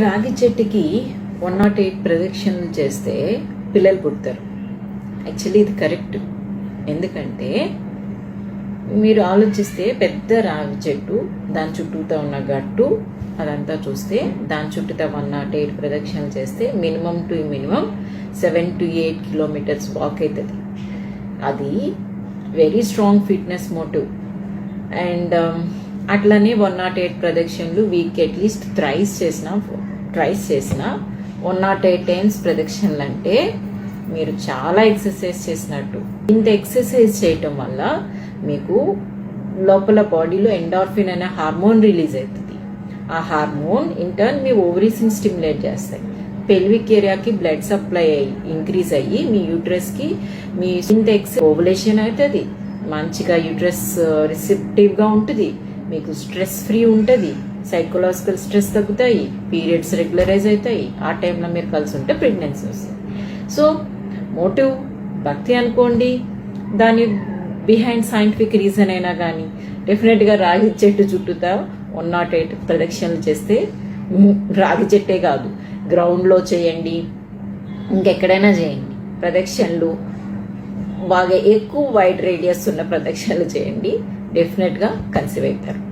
రాగి చెట్టుకి one not eight ప్రదక్షిణ చేస్తే పిల్లలు పుడతారు. యాక్చువల్లీ ఇది కరెక్ట్ ఎందుకంటే మీరు ఆలోచిస్తే పెద్ద రాగి చెట్టు దాని చుట్టూతో ఉన్న గట్టు అదంతా చూస్తే దాని చుట్టూతో వన్ నాట్ ఎయిట్ ప్రదక్షిణలు చేస్తే minimum to minimum seven to eight kilometres walk అవుతుంది. అది very strong fitness motive and అట్లనే వన్ నాట్ ఎయిట్ ప్రదక్షిణలు వీక్ అట్లీస్ట్ థ్రైస్ చేసిన ట్రైస్ చేసిన వన్ నాట్ ఎయిట్ టైమ్స్ ప్రదక్షిణలు అంటే మీరు చాలా ఎక్సర్సైజ్ చేసినట్టు. ఇంత ఎక్సర్సైజ్ చేయటం వల్ల మీకు లోపల బాడీలో ఎండార్ఫిన్ అనే హార్మోన్ రిలీజ్ అవుతుంది. ఆ హార్మోన్ ఇంటర్న్ మీ ఓవరీస్ని స్టిమ్యులేట్ చేస్తాయి. పెల్విక్ ఏరియాకి బ్లడ్ సప్లై అయ్యి ఇంక్రీజ్ అయ్యి మీ యూట్రస్కి మీ ఇంత ఎక్స్ ఓవలేషన్ అవుతుంది. మంచిగా యూట్రస్ రిసెప్టివ్గా uh, ఉంటుంది. మీకు స్ట్రెస్ ఫ్రీ ఉంటుంది సైకలాజికల్ స్ట్రెస్ తగ్గుతాయి పీరియడ్స్ రెగ్యులరైజ్ అవుతాయి ఆ టైంలో మీరు కలిసి ఉంటే ప్రెగ్నెన్సీ వస్తుంది. సో మోటివ్ భక్తి అనుకోండి దాని బిహైండ్ సైంటిఫిక్ రీజన్ అయినా కానీ డెఫినెట్గా రాగి చెట్టు చుట్టూతా వన్ నాట్ ఎయిట్ ప్రదక్షిణలు చేస్తే రాగి చెట్టే కాదు గ్రౌండ్లో చేయండి ఇంకెక్కడైనా చేయండి ప్రదక్షిణలు బాగా ఎక్కువ వైడ్ రేడియస్ ఉన్న ప్రదక్షిణలు చేయండి. డెఫినెట్గా కన్సీవ్ అవుతారు.